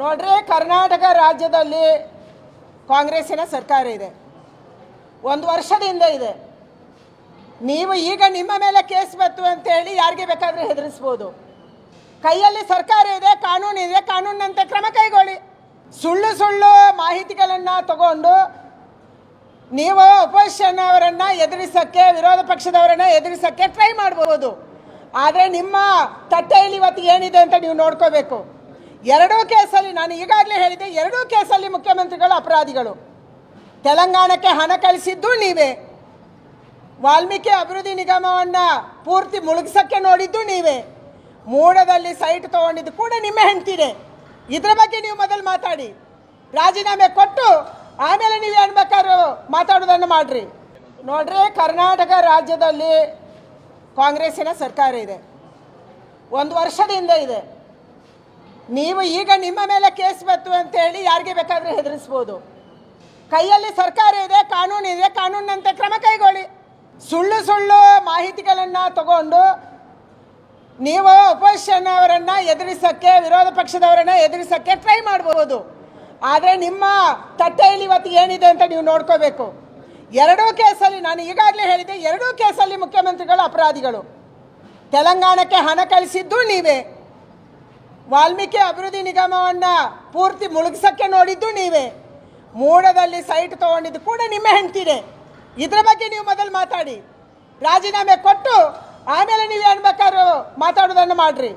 ನೋಡ್ರಿ ಕರ್ನಾಟಕ ರಾಜ್ಯದಲ್ಲಿ ಕಾಂಗ್ರೆಸ್ಸಿನ ಸರ್ಕಾರ ಇದೆ. ಒಂದು ವರ್ಷದಿಂದ ಇದೆ. ನೀವು ಈಗ ನಿಮ್ಮ ಮೇಲೆ ಕೇಸ್ ಬತ್ತು ಅಂತ ಹೇಳಿ ಯಾರಿಗೆ ಬೇಕಾದರೂ ಹೆದರಿಸ್ಬೋದು. ಕೈಯಲ್ಲಿ ಸರ್ಕಾರ ಇದೆ, ಕಾನೂನು ಇದೆ ಕಾನೂನಿನಂತೆ ಕ್ರಮ ಕೈಗೊಳ್ಳಿ. ಸುಳ್ಳು ಸುಳ್ಳು ಮಾಹಿತಿಗಳನ್ನು ತಗೊಂಡು ನೀವು ಅಪೋಸಿಷನ್ ಅವರನ್ನ ಎದುರಿಸಕ್ಕೆ, ವಿರೋಧ ಪಕ್ಷದವರನ್ನ ಎದುರಿಸಕ್ಕೆ ಟ್ರೈ ಮಾಡ್ಬೋದು. ಆದರೆ ನಿಮ್ಮ ತಟ್ಟೆಯಲ್ಲಿ ಇವತ್ತು ಏನಿದೆ ಅಂತ ನೀವು ನೋಡ್ಕೋಬೇಕು. ಎರಡೂ ಕೇಸಲ್ಲಿ ನಾನು ಈಗಾಗಲೇ ಹೇಳಿದೆ ಎರಡೂ ಕೇಸಲ್ಲಿ ಮುಖ್ಯಮಂತ್ರಿಗಳು ಅಪರಾಧಿಗಳು. ತೆಲಂಗಾಣಕ್ಕೆ ಹಣ ಕಳಿಸಿದ್ದು ನೀವೇ. ವಾಲ್ಮೀಕಿ ಅಭಿವೃದ್ಧಿ ನಿಗಮವನ್ನು ಪೂರ್ತಿ ಮುಳುಗಿಸೋಕ್ಕೆ ನೋಡಿದ್ದು ನೀವೇ. ಮೂಡದಲ್ಲಿ ಸೈಟ್ ತಗೊಂಡಿದ್ದು ಕೂಡ ನಿಮ್ಮ ಹೆಂಡ್ತಿದೆ ಇದ್ರ ಬಗ್ಗೆ ನೀವು ಮೊದಲು ಮಾತಾಡಿ. ರಾಜೀನಾಮೆ ಕೊಟ್ಟು ಆಮೇಲೆ ನೀವು ಏನು ಬೇಕಾದ್ರೂ ಮಾತಾಡೋದನ್ನು ಮಾಡ್ರಿ. ನೋಡ್ರಿ, ಕರ್ನಾಟಕ ರಾಜ್ಯದಲ್ಲಿ ಕಾಂಗ್ರೆಸ್ಸಿನ ಸರ್ಕಾರ ಇದೆ. ಒಂದು ವರ್ಷದಿಂದ ಇದೆ. ನೀವು ಈಗ ನಿಮ್ಮ ಮೇಲೆ ಕೇಸ್ ಬತ್ತು ಅಂತ ಹೇಳಿ ಯಾರಿಗೆ ಬೇಕಾದರೂ ಹೆದರಿಸ್ಬೋದು. ಕೈಯಲ್ಲಿ ಸರ್ಕಾರ ಇದೆ, ಕಾನೂನು ಇದೆ ಕಾನೂನಿನಂತೆ ಕ್ರಮ ಕೈಗೊಳ್ಳಿ. ಸುಳ್ಳು ಸುಳ್ಳು ಮಾಹಿತಿಗಳನ್ನು ತಗೊಂಡು ನೀವು ಅಪೋಸಿಷನ್ ಅವರನ್ನು ಎದುರಿಸಕ್ಕೆ, ವಿರೋಧ ಪಕ್ಷದವರನ್ನ ಎದುರಿಸಕ್ಕೆ ಟ್ರೈ ಮಾಡ್ಬೋದು. ಆದರೆ ನಿಮ್ಮ ತಟ್ಟೆಯಲ್ಲಿ ಇವತ್ತು ಏನಿದೆ ಅಂತ ನೀವು ನೋಡ್ಕೋಬೇಕು. ಎರಡೂ ಕೇಸಲ್ಲಿ ನಾನು ಈಗಾಗಲೇ ಹೇಳಿದೆ, ಎರಡೂ ಕೇಸಲ್ಲಿ ಮುಖ್ಯಮಂತ್ರಿಗಳು ಅಪರಾಧಿಗಳು. ತೆಲಂಗಾಣಕ್ಕೆ ಹಣ ಕಳಿಸಿದ್ದು ನೀವೇ. ವಾಲ್ಮೀಕಿ ಅಭಿವೃದ್ಧಿ ನಿಗಮವನ್ನು ಪೂರ್ತಿ ಮುಳುಗಿಸೋಕ್ಕೆ ನೋಡಿದ್ದು ನೀವೇ. ಮೂಡದಲ್ಲಿ ಸೈಟ್ ತಗೊಂಡಿದ್ದು ಕೂಡ ನಿಮ್ಮ ಹೆಂಡ್ತಿದೆ ಇದ್ರ ಬಗ್ಗೆ ನೀವು ಮೊದಲು ಮಾತಾಡಿ. ರಾಜೀನಾಮೆ ಕೊಟ್ಟು ಆಮೇಲೆ ನೀವು ಏನು ಬೇಕಾದ್ರೂ ಮಾತಾಡೋದನ್ನು ಮಾಡ್ರಿ.